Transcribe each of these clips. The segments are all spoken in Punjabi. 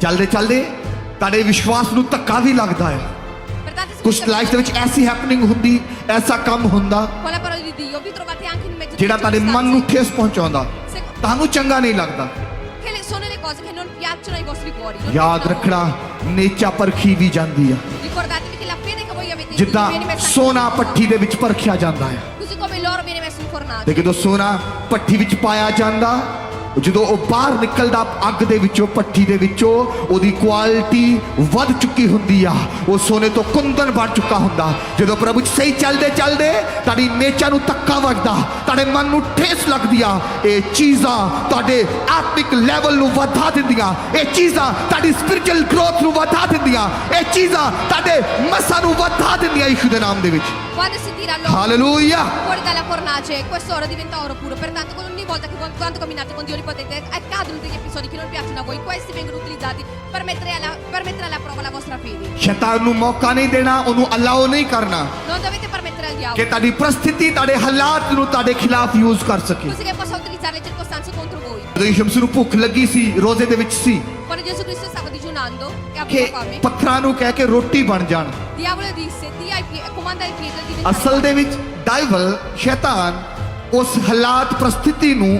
ਚੱਲਦੇ ਚੱਲਦੇ ਤੁਹਾਡੇ ਵਿਸ਼ਵਾਸ ਨੂੰ ਧੱਕਾ ਵੀ ਲੱਗਦਾ ਹੈ ਕੁਝ ਲਾਈਫ ਦੇ ਵਿੱਚ ਐਸੀ ਹੈਪਨਿੰਗ ਹੁੰਦੀ ਐਸਾ ਕੰਮ ਹੁੰਦਾ ਜਿਹੜਾ ਤੁਹਾਡੇ ਮਨ ਨੂੰ ਠੇਸ ਪਹੁੰਚਾਉਂਦਾ ਤੁਹਾਨੂੰ ਚੰਗਾ ਨਹੀਂ ਲੱਗਦਾ ਯਾਦ. ਰੱਖਣਾ ਨੇਚਾ ਪਰਖੀ ਵੀ ਜਾਂਦੀ ਆ ਜਿੱਦਾਂ ਸੋਨਾ. ਪੱਠੀ ਦੇ ਵਿੱਚ ਪਰਖਿਆ ਜਾਂਦਾ ਹੈ. ਤੇ ਜਦੋਂ ਸੋਨਾ ਪੱਠੀ ਵਿੱਚ ਪਾਇਆ ਜਾਂਦਾ ਜਦੋਂ ਉਹ ਬਾਹਰ ਨਿਕਲਦਾ ਅੱਗ ਦੇ ਵਿੱਚੋਂ ਪੱਠੀ ਦੇ ਵਿੱਚੋਂ ਉਹਦੀ ਕੁਆਲਿਟੀ ਵੱਧ ਚੁੱਕੀ ਹੁੰਦੀ ਆ। ਉਹ ਸੋਨੇ ਤੋਂ ਕੁੰਦਨ ਬਣ ਚੁੱਕਾ ਹੁੰਦਾ। ਜਦੋਂ ਪ੍ਰਭੂ ਸਹੀ ਚੱਲਦੇ ਚੱਲਦੇ ਤੁਹਾਡੀ ਨੇਚਾ ਨੂੰ ਧੱਕਾ ਵੱਜਦਾ ਤੁਹਾਡੇ ਮਨ ਨੂੰ ਠੇਸ ਲੱਗਦੀ ਆ। ਇਹ ਚੀਜ਼ਾਂ ਤੁਹਾਡੇ ਆਤਮਿਕ ਲੈਵਲ ਨੂੰ ਵਧਾ ਦਿੰਦੀਆਂ। ਇਹ ਚੀਜ਼ਾਂ ਤੁਹਾਡੀ ਸਪਿਰਚੁਅਲ ਗਰੋਥ ਨੂੰ ਵਧਾ ਦਿੰਦੀਆਂ। ਇਹ ਚੀਜ਼ਾਂ ਤੁਹਾਡੇ ਮਸਾਂ ਨੂੰ ਵਧਾ ਦਿੰਦੀਆਂ ਯਿਸੂ ਦੇ ਨਾਮ ਦੇ ਵਿੱਚ। Quando si tira l'oro hallelujah fuori dalla fornace, questo oro diventa oro puro. Pertanto, ogni volta che quando camminate con Dio li potete, accadono degli episodi che non piacciono a voi, questi vengono utilizzati per mettere alla, per mettere alla prova la vostra fede. ਸ਼ੈਤਾਨ ਨੂੰ ਮੌਕਾ ਨਹੀਂ ਦੇਣਾ ਉਹਨੂੰ ਅਲਾਉ ਨਹੀਂ ਕਰਨਾ Non dovete permettere al ਕਿ diavolo ਤੁਹਾਡੀ ਪ੍ਰਸਥਿਤੀ ਤੁਹਾਡੇ ਹਾਲਾਤ ਨੂੰ ਤੁਹਾਡੇ ਖਿਲਾਫ ਯੂਜ਼ ਕਰ ਸਕੇ così che possa utilizzare le circostanze contro voi. ਜਦੋਂ ਯਿਸੂ ਨੂੰ ਭੁੱਖ ਲੱਗੀ ਸੀ ਰੋਜ਼ੇ ਦੇ ਵਿੱਚ ਸੀ Quando Gesù Cristo stava digiunando e ਕਿ aveva fame, ਪੱਥਰਾਂ ਨੂੰ ਕਹਿ ਕੇ ਰੋਟੀ ਬਣ ਜਾਣ il diavolo disse, dia ai pie- comanda ai piedi di diventare ਅਸਲ ਦੇ ਵਿੱਚ ਡਾਈਵਲ ਸ਼ੈਤਾਨ ਉਸ ਹਾਲਾਤ ਪ੍ਰਸਥਿਤੀ ਨੂੰ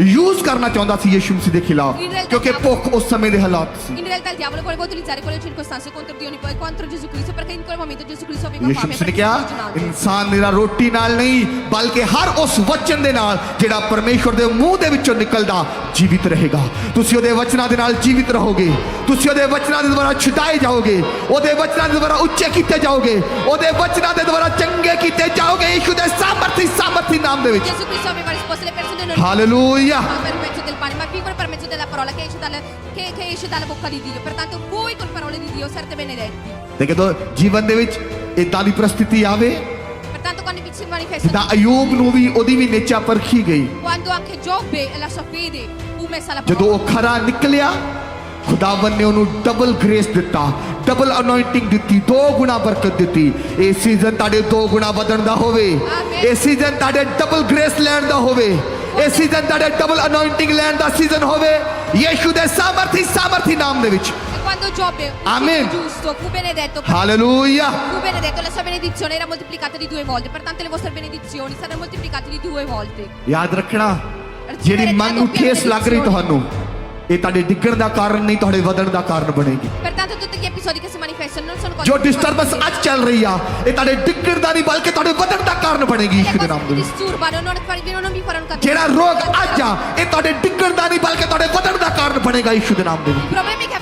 ਯੂਜ਼ ਕਰਨਾ ਚਾਹੁੰਦਾ ਸੀ ਯਿਸੂ ਮਸੀਹ ਦੇ ਖਿਲਾਫ ਕਿਉਂਕਿ ਭੁੱਖ ਉਸ ਸਮੇਂ ਦੇ ਹਾਲਾਤ ਸੀ। In realtà il diavolo voleva utilizzare quelle circostanze contro Dio contro Gesù Cristo perché in quel momento Gesù Cristo aveva ਯਿਸੂ fame ਨੇ ਕਿਹਾ. ਇਨਸਾਨ ਮੇਰਾ ਰੋਟੀ ਨਾਲ ਨਹੀਂ ਬਲਕਿ ਹਰ ਉਸ ਵਚਨ ਦੇ ਨਾਲ ਜਿਹੜਾ ਪਰਮੇਸ਼ਵਰ ਦੇ ਮੂੰਹ ਦੇ ਵਿੱਚੋਂ ਨਿਕਲਦਾ ਜੀਵਿਤ ਰਹੇਗਾ। ਤੁਸੀਂ ਉਹਦੇ ਵਚਨਾਂ ਦੇ ਨਾਲ ਜੀਵਿਤ ਰਹੋਗੇ। ਤੁਸੀਂ ਉਹਦੇ ਵਚਨਾਂ ਦੇ ਦੁਆਰਾ ਛੁਡਾਏ ਜਾਓਗੇ। ਉਹਦੇ ਵਚਨਾਂ ਦੇ ਦੁਆਰਾ ਉੱਚੇ ਕੀਤੇ ਜਾਓਗੇ। ਉਹਦੇ ਵਚਨਾਂ ਦੇ ਦੁਆਰਾ ਚੰਗੇ ਕੀਤੇ ਜਾਓਗੇ। ਯਿਸੂ ਦੇ ਸਾਮਰਥੀ ਸਾਮਰਥੀ ਨਾਮ ਦੇ ਵਿੱਚ। Gesù Cristo pane ma vivono per mezzo della parola che esce, dalle- che- che esce dalla bocca di Dio pertanto voi con parole di Dio sarete benedetti ਤੇ ਜਦੋਂ ਜੀਵਨ ਦੇ ਵਿੱਚ ਇਦਾਂ ਦੀ ਪ੍ਰਸਥਿਤੀ ਆਵੇ pertanto quando vi si manifesta ਜਿੱਦਾਂ ਅਯੂਬ ਨੂੰ ਵੀ ਉਹਦੀ ਵੀ ਨੇਚਾ ਪਰਖੀ ਗਈ quando anche Giobbe e la sua fede fu messa alla ਜਦੋਂ prova ਉਹ ਖਰਾ ਨਿਕਲਿਆ ਖੁਦਾਵੰ ਨੇ ਉਹਨੂੰ ਡਬਲ ਗ੍ਰੇਸ ਦਿੱਤਾ ਡਬਲ ਅਨੋਇੰਟਿੰਗ ਦਿੱਤੀ ਦੋ ਗੁਣਾ ਬਰਕਤ ਦਿੱਤੀ ਇਹ ਸੀਜ਼ਨ ਤੁਹਾਡੇ ਦੋ ਗੁਣਾ ਵਧਣ ਦਾ ਹੋਵੇ ਆਮੀਨ। ਇਹ ਸੀਜ਼ਨ ਤੁਹਾਡੇ ਡਬਲ ਗ੍ਰੇਸ ਲੈਣ ਦਾ ਹੋਵੇ ਇਹ ਸੀਜ਼ਨ ਤੁਹਾਡੇ ਡਬਲ ਅਨੋਇੰਟਿੰਗ ਲੈਣ ਦਾ ਸੀਜ਼ਨ ਹੋਵੇ ਯੀਸ਼ੂ ਦੇ ਸਾਮਰਥੀ ਸਾਮਰਥੀ ਨਾਮ ਦੇ ਵਿੱਚ e quando Giobbe il Amen. figlio giusto fu benedetto per- hallelujah fu benedetto la sua benedizione era moltiplicata di due volte pertanto le vostre benedizioni saranno moltiplicate di due volte ਯਾਦ ਰੱਖਣਾ ਜਿਹੜੀ ਮਨ ਨੂੰ ਠੇਸ ਲੱਗ ਰਹੀ ਤੁਹਾਨੂੰ ਇਹ ਤੁਹਾਡੇ ਡਿੱਗਣ ਦਾ ਕਾਰਨ ਨਹੀਂ ਤੁਹਾਡੇ ਵਧਣ ਦਾ ਕਾਰਨ ਬਣੇਗੀ pertanto tutti gli episodi che si manifestano non sono ਜੋ ਡਿਸਟਰਬੈਂਸ ਅੱਜ ਚੱਲ ਰਹੀ ਆ ਇਹ ਤੁਹਾਡੇ ਡਿੱਗਣ ਦਾ ਨਹੀਂ ਬਲਕਿ ਤੁਹਾਡੇ ਵਧਣ ਦਾ ਕਾਰਨ ਬਣੇਗੀ ਯੀਸ਼ੂ ਦੇ ਨਾਮ ਦੇ ਵਿੱਚ disturbano non, far- non vi faranno cadere ਜਿਹੜਾ ਰੋਗ ਅੱਜ ਆ ਇਹ ਤੁਹਾਡੇ ਡਿੱਗਣ ਦਾ ਨਹੀਂ ਬਲਕਿ ਤੁਹਾਡੇ ਵਧਣ ਦਾ ਕਾਰਨ ਬਣੇਗਾ ਯੀਸ਼ੂ ਦੇ ਨਾਮ ਦੇ ਵਿੱਚ problemi che